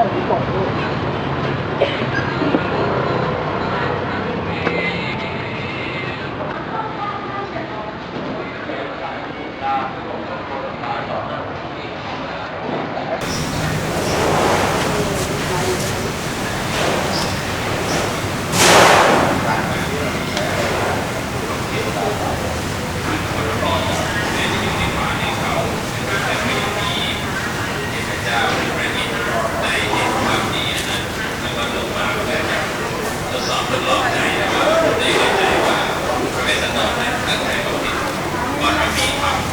在门口。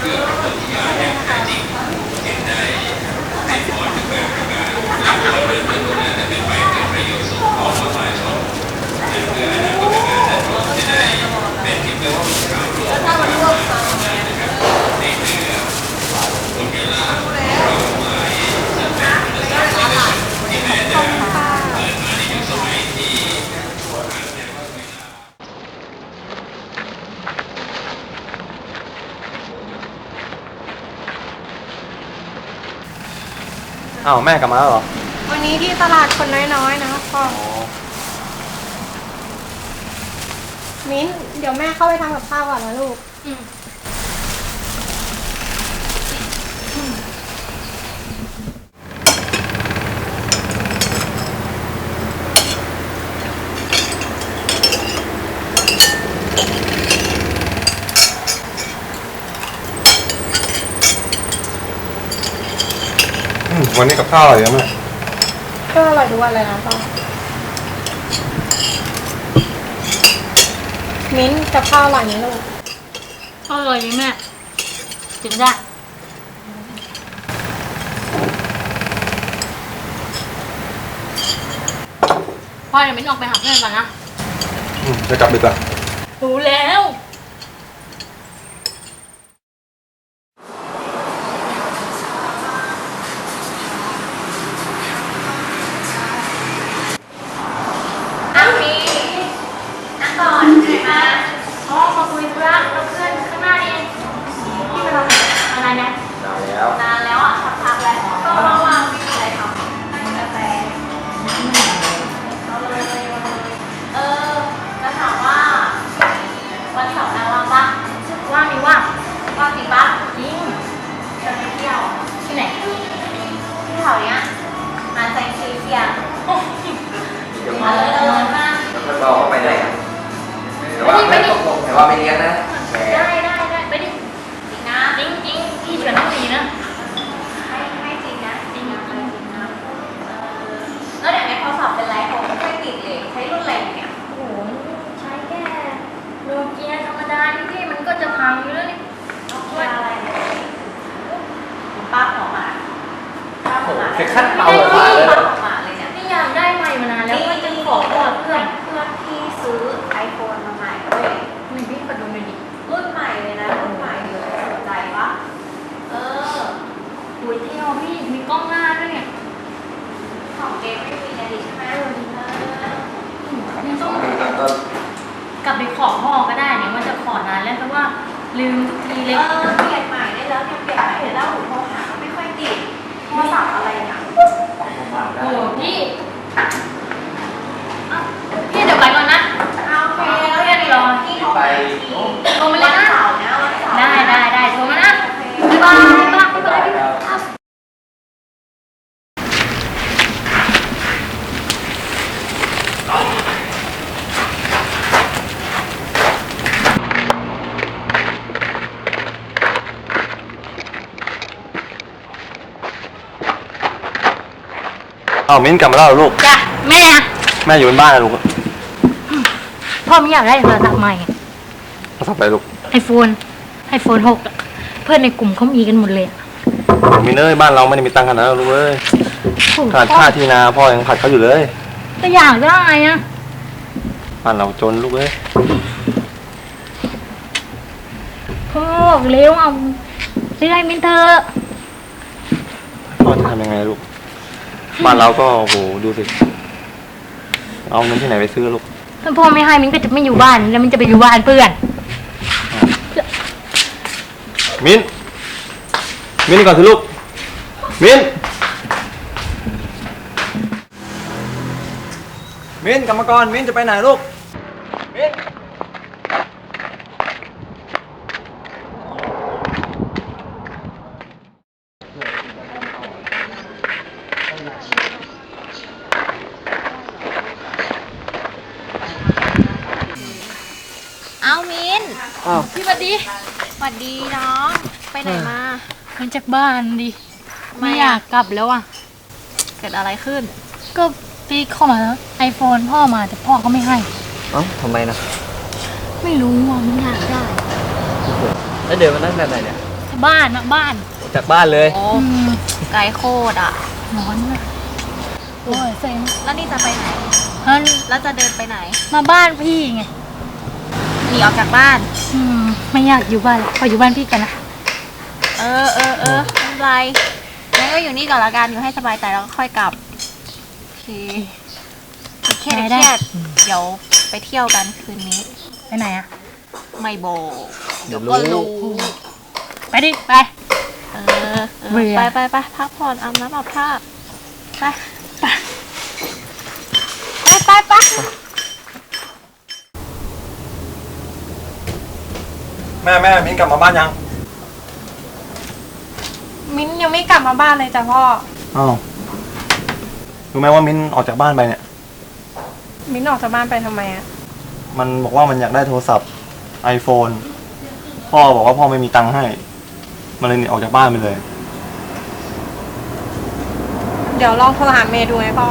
Thank you. อ้าวแม่กลับมาแล้วเหรอ วันนี้ที่ตลาดคนน้อยๆนะพ่อมิ้น เดี๋ยวแม่เข้าไปทำกับข้าวก่อนนะลูก อืม วันนี้กับข้าวอะไรเยอะแม่ก็อร่อยทุกวันเลยนะพ่อมิ้นกับข้าวอร่อยไหมลูกอร่อยดีแม่กินได้ พ่อเดี๋ยวมิ้นออกไปหาเพื่อนก่อนนะ อืมจะกลับดึกอะ รู้แล้ว ขอพ่อก็ได้เนี่ยว่าจะขอนานแล้วแต่ว่าลืมทุกทีเอเลยอเปลี่ยนใหม่ได้แล้วเนี่ยเปลี่ยนใหม่ได้แล้วหนูโทรหาก็ไม่ค่อยติดโทรศัพท์อะไรเนี่ยโอ้โหพี่อะพี่เดี๋ยวไปก่อนนะ เอาโอเคแล้วยังรอที่โทรหาทีลงไปเลยนะวันเสาร์นะวันเสาร์ได้ได้ได้โทรมานะ โอเค บ๊ายบายบ๊ายบายบ๊ายบายพี่ครับ อ้าวมิ้นกลับมาแล้วเหรอลูก จ้ะแม่อะแม่อยู่บนบ้านนะลูกพ่อไม่อยากได้โทรศัพท์ใหม่โทรศัพท์อะไรลูกไอโฟนไอโฟนหกเพื่อนในกลุ่มเขามีกันหมดเลยอะโอ้มิ้นเอ้ยบ้านเราไม่ได้มีตังค์ขนาดนั้นหรอกลูกเอ้ยโอ้โหขนาดค่าที่นาพ่อยังผัดเขาอยู่เลย ก็อยากได้อะบ้านเราจนลูกเอ้ยพ่อบอกเร็วเอาซื้อให้มินเธอะพ่อจะทำยังไงลูก บ้านเราก็โหดูสิ เอาเงินที่ไหนไปซื้อลูกถ้าพ่อไม่ให้มินก็จะไม่อยู่บ้าน แล้วมินจะไปอยู่บ้านเพื่อน มินมินก่อนสิลูก มินมินกรรมกร มินจะไปไหนลูก มิน ดีน้อง ไปไหนมา มันจากบ้านดิทำไมไม่อะ อยากกลับแล้วอะ เกิดอะไรขึ้น ก็พี่เข้ามาไอโฟนพ่อมาแต่พ่อก็ไม่ให้ เอ้าทำไมนะไม่รู้อะมันอยากได้แล้วเดินมาตั้งแต่ไหนเนี่ยบ้านอะบ้านจากบ้านเลย โอ้อืมไกลโคตรอะ ร้อนอะโอ้ยเซ็งแล้วนี่จะไปไหน ฮันแล้วจะเดินไปไหน มาบ้านพี่ไงหนีออกจากบ้าน อืม ไม่อยากอยู่บ้านแล้วขออยู่บ้านพี่กันนะเออเออเออไม่เป็นไรงั้นก็อยู่นี่ก่อนละกันอยู่ให้สบายใจแล้วก็ค่อยกลับโอเคเครียดเครียดเดี๋ยวไปเที่ยวกันคืนนี้ ไปไหนอะไม่โบกเดี๋ยวก็รู้รู้ไปดิไป เออเออเบื่อ ไปไปไปพักผ่อนอาบน้ำอาบท่าไปไปไปไป แม่แม่มินกลับมาบ้านยังมิ้นยังไม่กลับมาบ้านเลยจ้ะพ่อ อ้าวรู้ไหมว่ามินออกจากบ้านไปเนี่ย มิ้นออกจากบ้านไปทำไมอะมันบอกว่ามันอยากได้โทรศัพท์ iPhone พ่อบอกว่าพ่อไม่มีตังค์ให้ มันเลยหนีออกจากบ้านไปเลย เดี๋ยวลองโทรหาเมย์ดูไหมพ่อ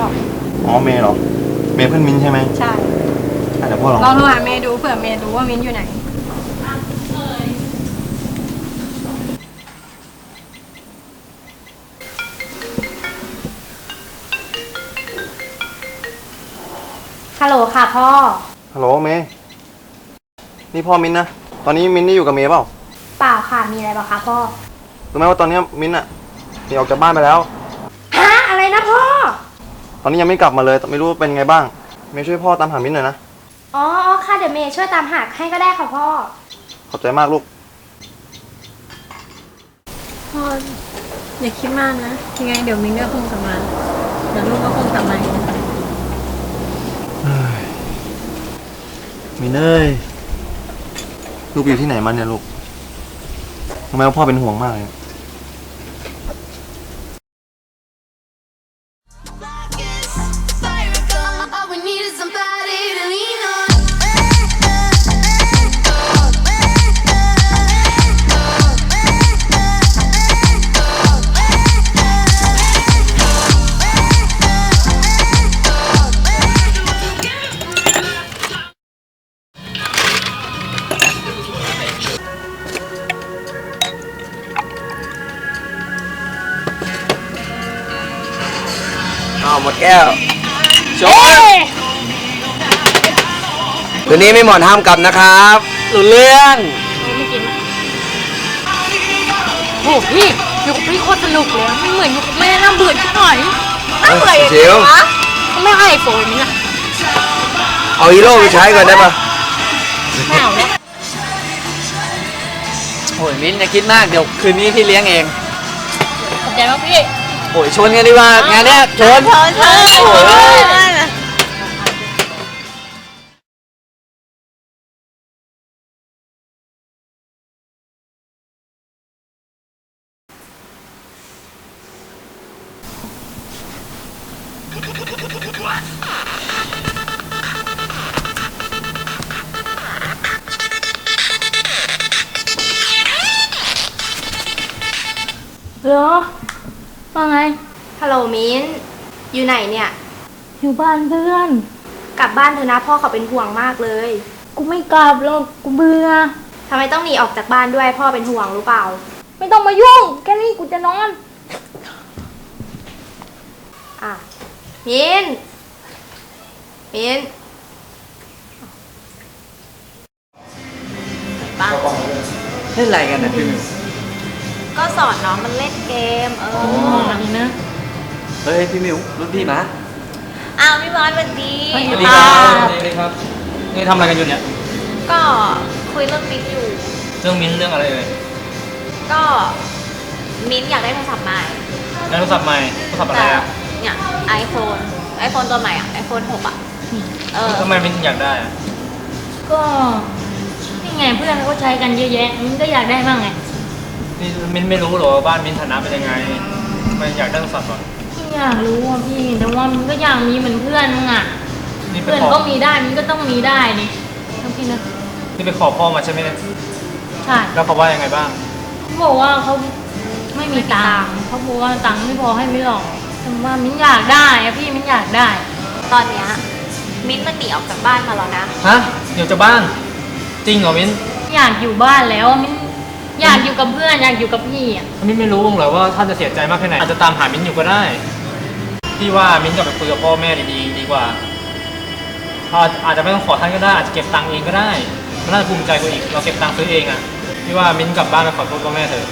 อ๋อเมย์เหรอ เมย์เพื่อนมินใช่ไหมใช่ อะเดี๋ยวพ่อลองลองโทรหาเมย์ดูเผื่อเมย์รู้ว่ามิ้นอยู่ไหน ฮัลโหลค่ะพ่อ ฮัลโหลเมย์นี่พ่อมินนะ ตอนนี้มินนี่อยู่กับเมย์เปล่าเปล่าค่ะ มีอะไรบ้างคะพ่อ รู้ไหมว่าตอนนี้มินอะหนีออกจากบ้านไปแล้ว ฮะ อะไรนะพ่อ ตอนนี้ยังไม่กลับมาเลยแต่ไม่รู้ว่าเป็นไงบ้าง เมย์ช่วยพ่อตามหามินหน่อยนะ อ๋ออ๋อค่ะ เดี๋ยวเมย์ช่วยตามหาให้ก็ได้ค่ะพ่อ ขอบใจมากลูก พ่ออย่าคิดมากนะ ยังไงเดี๋ยวมิ้นก็คงกลับมาเดี๋ยวลูกก็คงกลับมาเอง มินเอ้ยลูกไปอยู่ที่ไหนมาเนี่ยลูกทำไมว่าพ่อเป็นห่วงมากเลย คืนนี้ไม่หมอนห้ามกลับนะครับรู้เรื่องโอ้พี่อยู่กับพี่โคตรสนุกเลยไม่เหมือนอยู่กับแม่น่าเบื่อชิบหายน่าเบื่ออย่างจิ๋นี้ววะเขาไม่ให้ไอโฟนนี่นะเอาฮีโร่ไปใช้ก่อนได้ปะไม่เอาแล้วโอ้ยมิ้นอย่าคิดมากเดี๋ยวคืนนี้พี่เลี้ยงเองขอบใจมากพี่โอ้ยชนกันดีกว่า งานเนี้ยชนเชิญเชิญโเหรอว่าไง ฮัลโหลมิ้น อยู่ไหนเนี่ย อยู่บ้านเพื่อน กลับบ้านเถอะนะพ่อเขาเป็นห่วงมากเลย กูไม่กลับหรอกกูเบื่อทำไมต้องหนีออกจากบ้านด้วยพ่อเป็นห่วงรู้เปล่า ไม่ต้องมายุ่ง แค่นี้กูจะนอน อะ มิ้น มิ้นปังเล่นอะไรกันนะพี่มิว ก็สอนน้องมันเล่นเกม เออนี่นะเฮ้ยพี่มิวรุ่นพี่มาอ้าวพี่บอสสวัสดีสวัสดีครับสวัสดีครับ นี่ทำอะไรกันอยู่เนี่ย ก็คุยเรื่องมิ้นท์อยู่ เรื่องมิ้นเรื่องอะไรเอ่ยก็มิ้นท์อยากได้โทรศัพท์ใหม่แล้วโทรศัพท์ใหม่โทรศัพท์อะไรแต่อะเนี่ยไอโฟนไอโฟนตัวใหม่อะไอโฟน6อะอเออ ทำไมมิ้นถึงอยากได้อะก็นี่ไงเพื่อนเขาก็ใช้กันเยอะแยะมิ้นก็อยากได้บ้างไง นี่มิ้นไม่รู้หรอว่าบ้านมิ้นฐานะเป็นยังไงทำไมอยากได้โทรศัพท์อะพี่อยากรู้อะพี่ แต่ว่ามันก็อยากมีเหมือนเพื่อนมึงอะ นี่ไปเพื่อนขอก็มีได้มันก็ต้องมีได้นี่ต้องพี่นะนี่ไปขอพ่อมาใช่ไหมเนี่ยใช่แล้วเขาว่ายังไงบ้าง เขาบอกว่าเขาไม่มีตังค์เขาบอกว่าตังค์ไม่พอให้ไม่หรอกแต่ว่ามิ้นอยากได้อะพี่มิ้นอยากได้ ตอนเนี้ยมิ้นท์มันหนีออกจากบ้านมาแล้วนะ ฮะเดี๋ยวจะบ้าน จริงเหรอมิ้นอยากอยู่บ้านแล้วอะมิ้น อยากอยู่กับเพื่อนอยากอยู่กับพี่อะมิ้นไม่รู้เหรอว่าท่านจะเสียใจมากแค่ไหนอาจจะตามหามิ้นอยู่ก็ได้พี่ว่ามิ้นกลับไปคุยกับพ่อแม่ดีๆดีกว่าอาจอาจจะไม่ต้องขอท่านก็ได้อาจจะเก็บตังค์เองก็ได้มันน่าจะภูมิใจกว่าอีกเราเก็บตังค์ซื้อเองอะพี่ว่ามิ้นกลับบ้านไปขอโทษพ่อแม่เถอะ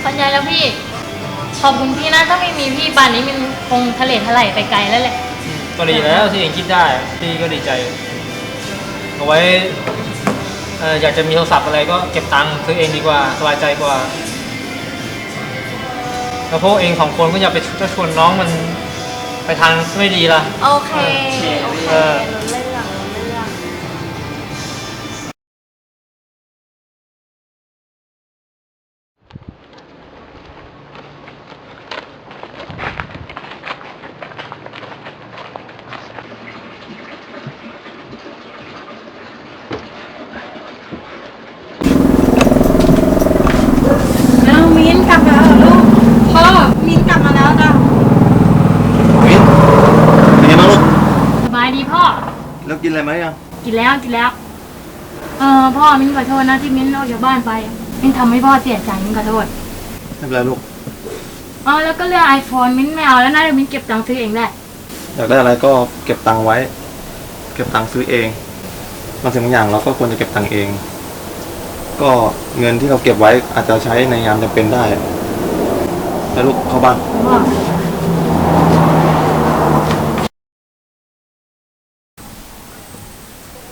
เข้าใจแล้วพี่ ขอบคุณพี่นะถ้าไม่มีพี่ป่านนี้มันคงทะเลทลายไปไกลแล้วแหละ ก็ดีแล้วที่เองคิดได้พี่ก็ดีใจเอาไว้เอ่ออยากจะมีโทรศัพท์อะไรก็เก็บตังค์ซื้อเองดีกว่าสบายใจกว่า แล้วพวกเองสองคนก็อย่าไปจะชวนน้องมันไปทางไม่ดีล่ะโอเค โอเคเออรู้เรื่อง แล้วกินอะไรไหมยังกินแล้วกินแล้ว เออพ่อมิ้นขอโทษนะที่มิ้นออกจากบ้านไป มิ้นทำให้พ่อเสียใจมิ้นขอโทษไม่เป็นไรลูก อ๋อแล้วก็เรื่องไอโฟนมิ้นไม่เอาแล้วนะเดี๋ยวมิ้นเก็บตังค์ซื้อเองได้อยากได้อะไรก็เก็บตังค์ไว้ เก็บตังค์ซื้อเองบางสิ่งบางอย่างเราก็ควรจะเก็บตังค์เอง ก็เงินที่เราเก็บไว้อาจจะใช้ในยามจำเป็นได้แล้วลูกเข้าบ้าน พ่อ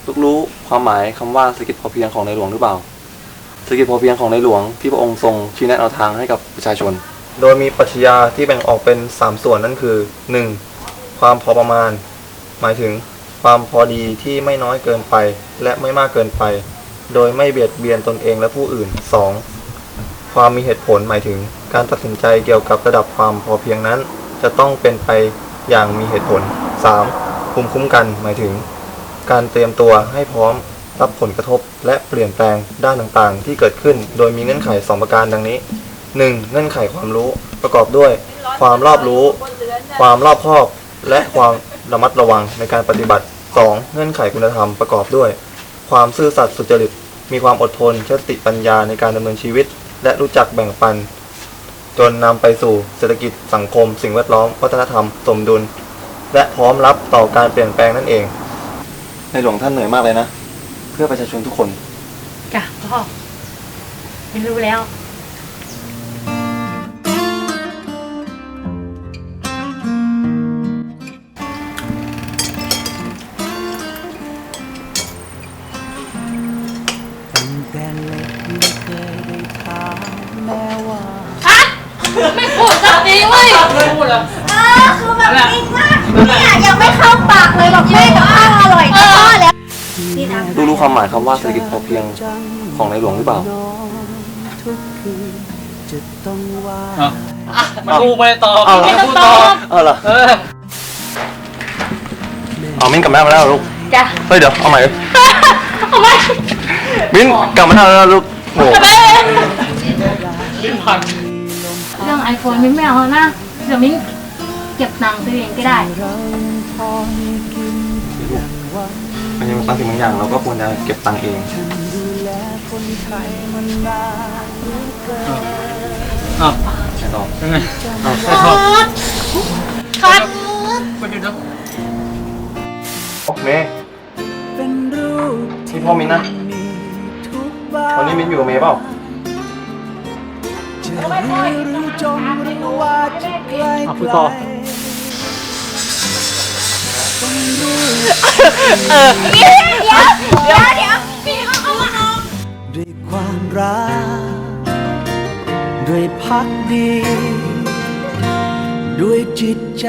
ลูกรู้ ความหมายคำว่าเศรษฐกิจพอเพียงของในหลวงหรือเปล่าเศรษฐกิจพอเพียงของในหลวงที่พระองค์ทรงชี้แนะแนวทางให้กับประชาชน โดยมีปรัชญาที่แบ่งออกเป็น 3 ส่วนนั่นคือ 1. ความพอประมาณ หมายถึงความพอดีที่ไม่น้อยเกินไป และไม่มากเกินไป โดยไม่เบียดเบียนตนเองและผู้อื่น 2. ความมีเหตุผลหมายถึงการตัดสินใจเกี่ยวกับระดับความพอเพียงนั้น จะต้องเป็นไปอย่างมีเหตุผล 3. ภูมิคุ้มกันหมายถึง การเตรียมตัวให้พร้อมรับผลกระทบและเปลี่ยนแปลงด้านต่างๆ ที่เกิดขึ้น โดยมีเงื่อนไข 2 ประการดังนี้ 1. เงื่อนไขความรู้ประกอบด้วย ความรอบรู้ ความรอบคอบ และความระมัดระวังในการปฏิบัติ 2. เงื่อนไขคุณธรรมประกอบด้วย ความซื่อสัตย์สุจริต มีความอดทนเชติปัญญาในการดำเนินชีวิต และรู้จักแบ่งปัน จนนำไปสู่เศรษฐกิจสังคม สิ่งแวดล้อม วัฒนธรรม สมดุล และพร้อมรับต่อการเปลี่ยนแปลงนั่นเอง ในหลวงท่านเหนื่อยมากเลยนะ เพื่อประชาชนทุกคน จ้ะพ่อมิ้นรู้แล้วไม่พูดสักทีเว้ยไม่พูดเหรอเออคือแบบนิ่งมากเนี่ยยังไม่เข้าปากเลยบอกแม่กับข้า ล้วนี่นะรู้รู้ความหมายคำว่าเศรษฐกิจพอเพียงของในหลวงหรือเปล่ามันกูไม่ได้ตอบเอาเหรอไม่ต้องตอบเอาเหรอเออเอามิ้นกลับมาแล้วเหรอลูกจ้ะเฮ้ยเดี๋ยวเอาใหม่ทำไมมิ้นกลับมาแล้วนะลูกโอ้ลิ้นพันเรื่องไอโฟนมิ้นไม่เอานะเดี๋ยวมิ้นเก็บตังค์ซื้อเองก็ได้มันยัง บางสิ่งบางอย่าง เราก็ควรจะเก็บตังค์เองอ้าวใช่ต่อยังไงเอาใช่ครับคัดไม่ผิดนะโอเคนี่พ่อมิ้นนะวันนี้มิ้นอยู่กับเมย์เปล่าอะพูดต่อ ด้วยความรัก ด้วยพักดี ด้วยจิตใจ